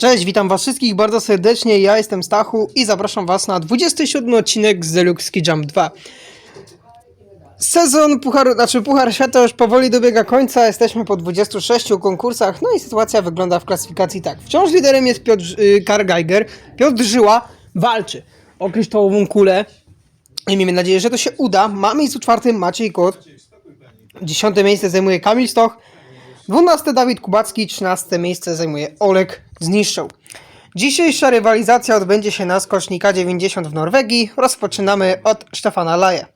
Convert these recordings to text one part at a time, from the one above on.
Cześć, witam was wszystkich bardzo serdecznie, ja jestem Stachu i zapraszam was na 27 odcinek z Deluxe Ski Jump 2. Sezon Pucharu, znaczy Puchar Świata już powoli dobiega końca, jesteśmy po 26 konkursach, no i sytuacja wygląda w klasyfikacji tak. Wciąż liderem jest Piotr y, Karl Geiger, Piotr Żyła walczy o kryształową kulę i miejmy nadzieję, że to się uda. Ma miejscu czwartym Maciej Kot, dziesiąte miejsce zajmuje Kamil Stoch, 12 Dawid Kubacki, 13 miejsce zajmuje Olek Zniszczą. Dzisiejsza rywalizacja odbędzie się na skocznika 90 w Norwegii. Rozpoczynamy od Stefana Laje.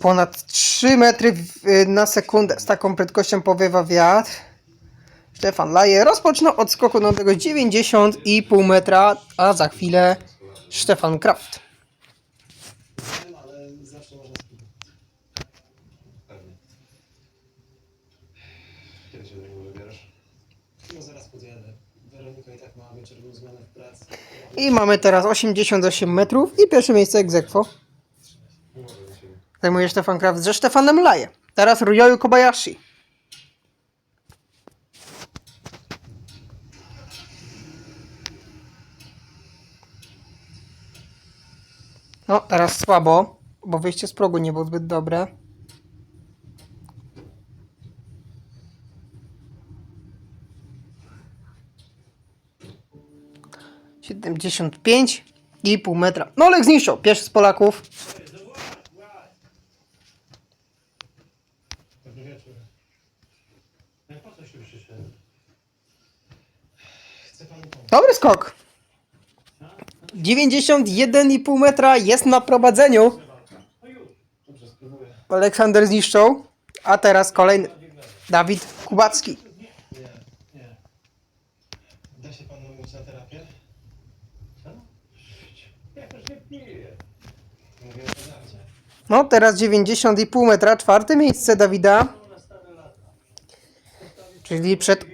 Ponad 3 metry w- na sekundę z taką prędkością powiewa wiatr. Stefan Laje rozpoczyna od skoku na tego 90,5 metra, a za chwilę Stefan Kraft. ale zawsze można spróbować. Pewnie. Kiedy się do niego wybierasz? No zaraz podjadę. Weronika i tak ma wieczorną zmianę w pracy. I mamy teraz 88 metrów i pierwsze miejsce egzekwo. Zajmuje Stefan Kraft ze Stefanem Laje. Teraz Ryoyu Kobayashi. No, teraz słabo, bo wyjście z progu nie było zbyt dobre. Siedemdziesiąt pięć i pół metra. No, Olek zniszczył. Pierwszy z Polaków. Dobry skok. 91,5 metra jest na prowadzeniu. Aleksander zniszczą. A teraz kolejny. Dawid Kubacki. Nie, nie. Da się panu umówić na terapię? Co? Ja już nie piję. Mówię o hazardzie. No teraz 90,5 metra. Czwarte miejsce Dawida. Czyli przed,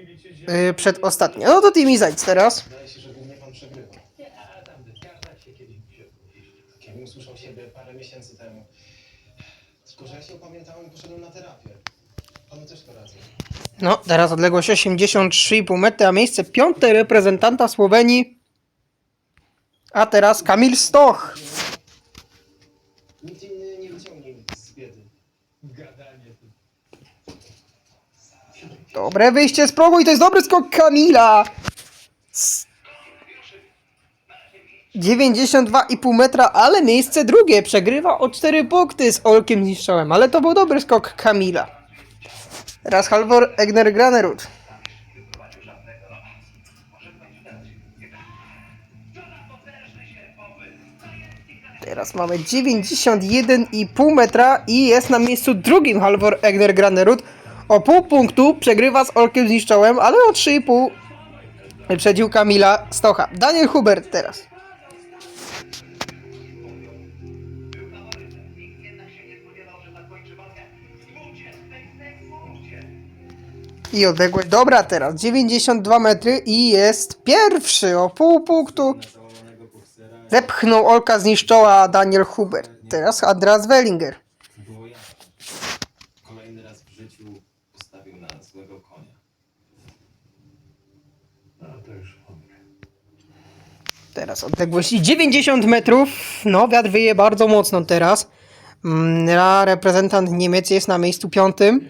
yy, przed ostatnie. No to Timmy Zajc teraz. Wydaje się, że głównie pan przegrywa. Kiedy usłyszał siebie parę miesięcy temu. Tylko, że ja się opamiętałem i poszedłem na terapię. Panu też to radzę. No teraz odległość 83,5 metra. Miejsce piąte reprezentanta Słowenii. A teraz Kamil Stoch. Dobre wyjście z progu i to jest dobry skok Kamila. S- 92,5 metra, ale miejsce drugie. Przegrywa o 4 punkty z Olkiem Zniszczałem, ale to był dobry skok Kamila. Teraz Halvor Egner Granerud. Teraz mamy 91,5 metra i jest na miejscu drugim Halvor Egner Granerud. O pół punktu przegrywa z Olkiem Zniszczałem, ale o 3,5 wyprzedził Kamila Stocha. Daniel Hubert teraz. I odległość dobra teraz. 92 metry i jest pierwszy o pół punktu. Zepchnął Olka zniszczała Daniel Hubert. Teraz Andreas Wellinger. Było ja. Kolejny raz w życiu postawił na złego konia. No to już mądre. Teraz odległość 90 metrów. No, wiatr wyje bardzo mocno teraz. Mm, reprezentant Niemiec jest na miejscu piątym.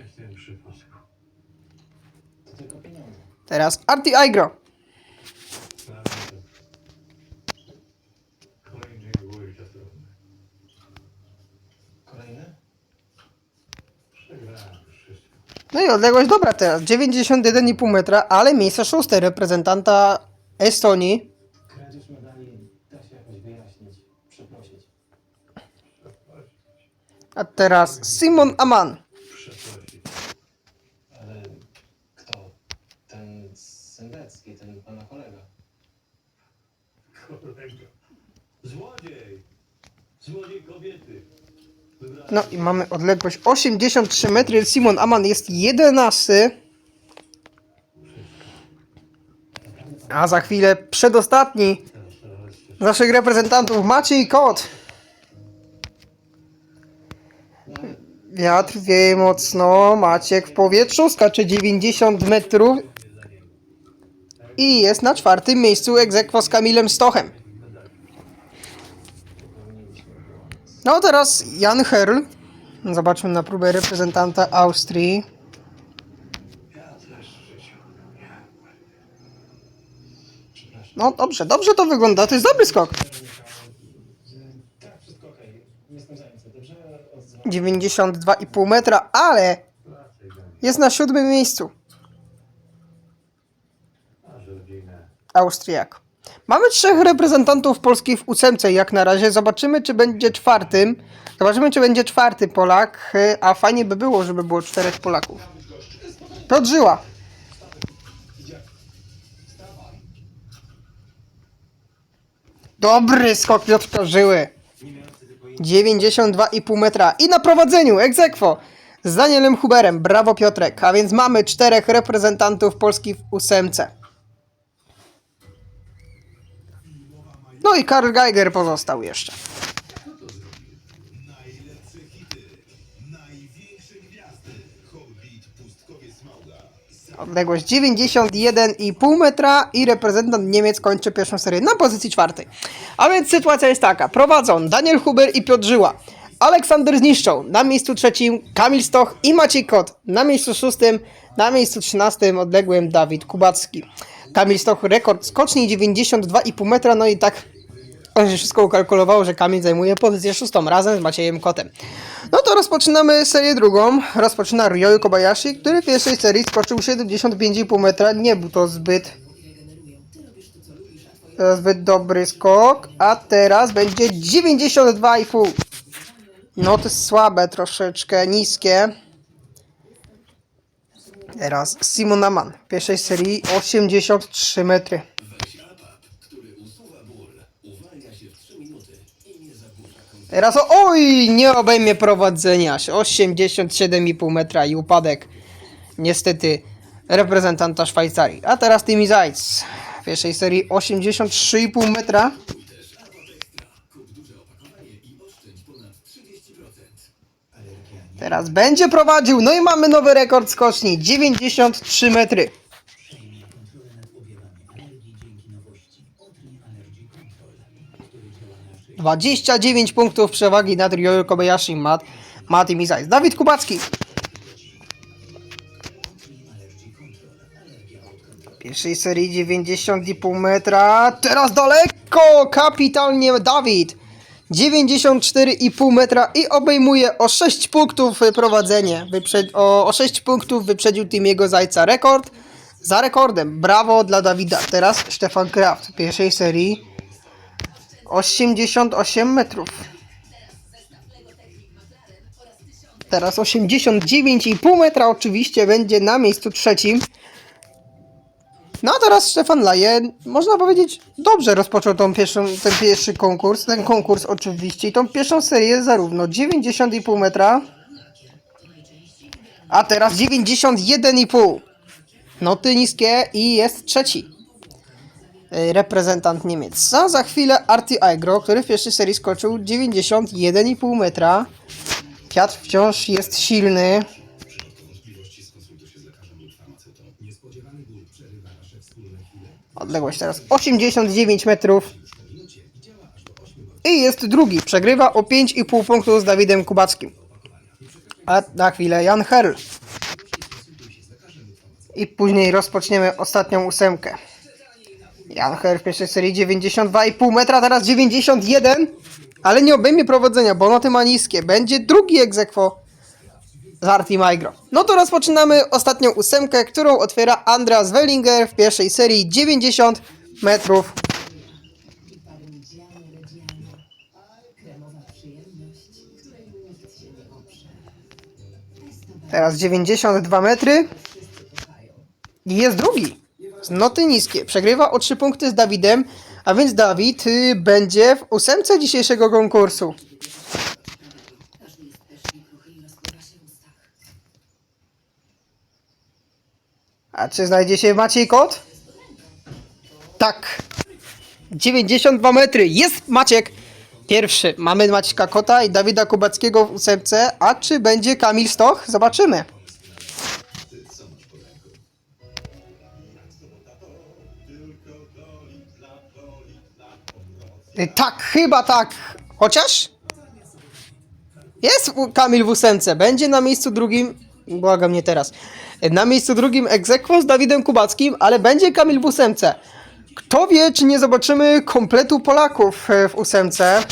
Teraz Arti Aigro. No i odległość dobra teraz. 91,5 metra, ale miejsce szóste reprezentanta Estonii. A teraz Simon Aman. Ale kto? Ten ten pana kolega. Złodziej! Złodziej kobiety! No i mamy odległość 83 metry. Simon Aman jest 11. A za chwilę przedostatni z naszych reprezentantów Maciej Kot. Wiatr wieje mocno, Maciek w powietrzu, skacze 90 metrów i jest na czwartym miejscu egzekwo z Kamilem Stochem. No teraz Jan Herl. Zobaczmy na próbę reprezentanta Austrii. No dobrze, dobrze to wygląda, to jest dobry skok. Tak, wszystko okej. Nie jestem zajęty. Dobrze? Odzwam. 92,5 metra, ale jest na siódmym miejscu. Austriak. Mamy trzech reprezentantów Polski w ósemce jak na razie. Zobaczymy, czy będzie czwartym. Zobaczymy, czy będzie czwarty Polak, a fajnie by było, żeby było czterech Polaków. Piotr Żyła. Dobry skok Piotrka Żyły. 92,5 metra. I na prowadzeniu egzekwo z Danielem Huberem. Brawo Piotrek. A więc mamy czterech reprezentantów Polski w ósemce. No i Karl Geiger pozostał jeszcze. Odległość 91,5 metra i reprezentant Niemiec kończy pierwszą serię na pozycji czwartej. A więc sytuacja jest taka. Prowadzą Daniel Huber i Piotr Żyła. Aleksander Zniszczą na miejscu trzecim, Kamil Stoch i Maciej Kot na miejscu szóstym, na miejscu trzynastym odległym Dawid Kubacki. Kamil Stoch rekord skoczni 92,5 metra, no i tak on się wszystko ukalkulowało, że Kamil zajmuje pozycję szóstą razem z Maciejem Kotem. No to rozpoczynamy serię drugą. Rozpoczyna Ryoyu Kobayashi, który w pierwszej serii skoczył 75,5 metra. Nie był to zbyt zbyt dobry skok, a teraz będzie 92,5. No to jest słabe troszeczkę, niskie. Teraz Simon Aman pierwszej serii 83 metry. Teraz oj, nie obejmie prowadzenia. 87,5 metra i upadek. Niestety reprezentanta Szwajcarii. A teraz Timmy Zajc. W pierwszej serii 83,5 metra. Teraz będzie prowadził. No i mamy nowy rekord skoczni. 93 metry. 29 punktów przewagi nad Ryoyu Kobayashi, Mat, Mati Mizajs. Dawid Kubacki. Pierwszej serii 90,5 metra. Teraz daleko! Kapitalnie Dawid. 94,5 metra i obejmuje o 6 punktów prowadzenie. Wyprzed, o, o 6 punktów wyprzedził Timiego Zajca. Rekord za rekordem. Brawo dla Dawida. Teraz Stefan Kraft pierwszej serii 88 metrów. Teraz 89,5 metra oczywiście będzie na miejscu trzecim. No a teraz Stefan Laje, można powiedzieć, dobrze rozpoczął tą pierwszą, ten pierwszy konkurs. Ten konkurs oczywiście i tą pierwszą serię zarówno 90,5 metra, a teraz 91,5. Noty niskie i jest trzeci reprezentant Niemiec. A za chwilę Arti Aigro, który w pierwszej serii skoczył 91,5 metra. Piotr wciąż jest silny. Odległość teraz 89 metrów. I jest drugi. Przegrywa o 5,5 punktów z Dawidem Kubackim. A na chwilę Jan Herl. I później rozpoczniemy ostatnią ósemkę. Jan Herl w pierwszej serii 92,5 metra, teraz 91, ale nie obejmie prowadzenia, bo noty ma niskie. Będzie drugi egzekwo z Arti Migro. No to rozpoczynamy ostatnią ósemkę, którą otwiera Andreas Wellinger w pierwszej serii 90 metrów. Teraz 92 metry. I jest drugi. Noty niskie. Przegrywa o 3 punkty z Dawidem, a więc Dawid y, będzie w ósemce dzisiejszego konkursu. A czy znajdzie się Maciej Kot? Tak. 92 metry. Jest Maciek. Pierwszy. Mamy Maćka Kota i Dawida Kubackiego w ósemce. A czy będzie Kamil Stoch? Zobaczymy. Tak, chyba tak. Chociaż? Jest Kamil w ósemce. Będzie na miejscu drugim. Błagam nie teraz. Y, Na miejscu drugim egzekwo z Dawidem Kubackim, ale będzie Kamil w ósemce. Kto wie, czy nie zobaczymy kompletu Polaków e, w ósemce?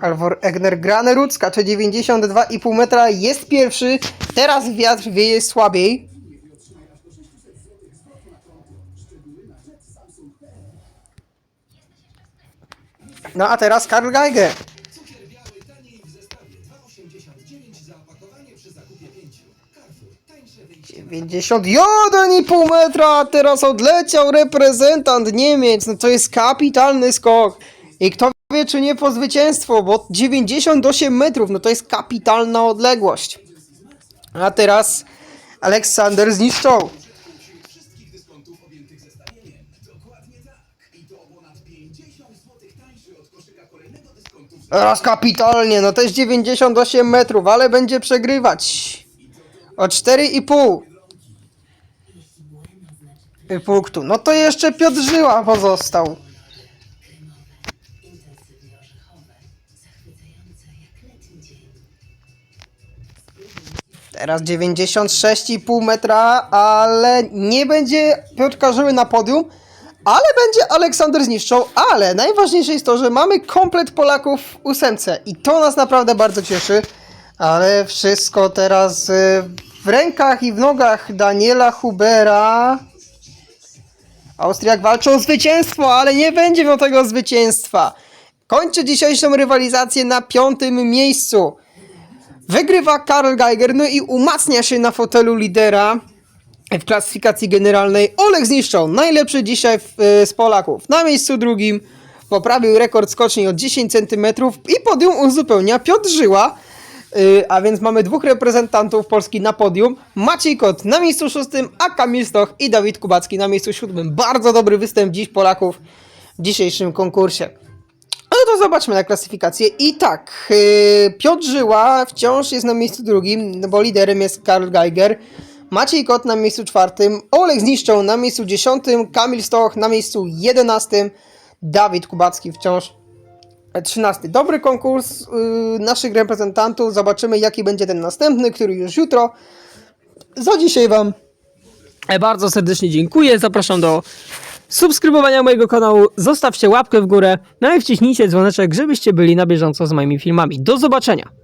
Alwor Egner Granerud skacze 92,5 metra, jest pierwszy. Teraz wiatr wieje słabiej. No a teraz Karl Geiger. 91,5 metra, a teraz odleciał reprezentant Niemiec. No to jest kapitalny skok. I kto wie, czy nie po zwycięstwo, bo 98 metrów, no to jest kapitalna odległość. A teraz Aleksander zniszczą. Teraz kapitalnie, no też 98 metrów, ale będzie przegrywać. O 4,5 punktu. No to jeszcze Piotr Żyła pozostał. Teraz 96,5 metra, ale nie będzie Piotrka Żyły na podium, ale będzie Aleksander zniszczą, ale najważniejsze jest to, że mamy komplet Polaków w ósemce i to nas naprawdę bardzo cieszy, ale wszystko teraz y, w rękach i w nogach Daniela Hubera. Austriak walczy o zwycięstwo, ale nie będzie miał tego zwycięstwa. Kończy dzisiejszą rywalizację na piątym miejscu. Wygrywa Karl Geiger, no i umacnia się na fotelu lidera w klasyfikacji generalnej. Oleg zniszczą, najlepszy dzisiaj w, y, z Polaków. Na miejscu drugim poprawił rekord skoczni o 10 cm i podium uzupełnia Piotr Żyła. y, a więc mamy dwóch reprezentantów Polski na podium. Maciej Kot na miejscu szóstym, a Kamil Stoch i Dawid Kubacki na miejscu siódmym. Bardzo dobry występ dziś Polaków w dzisiejszym konkursie. No to zobaczmy na klasyfikację. I tak, yy, Piotr Żyła wciąż jest na miejscu drugim, bo liderem jest Karl Geiger. Maciej Kot na miejscu czwartym, Oleg Zniszczą na miejscu dziesiątym, Kamil Stoch na miejscu jedenastym, Dawid Kubacki wciąż trzynasty. Dobry konkurs yy, naszych reprezentantów. Zobaczymy jaki będzie ten następny, który już jutro. Za dzisiaj Wam bardzo serdecznie dziękuję. Zapraszam do subskrybowania mojego kanału, zostawcie łapkę w górę, no i wciśnijcie dzwoneczek, żebyście byli na bieżąco z moimi filmami. Do zobaczenia!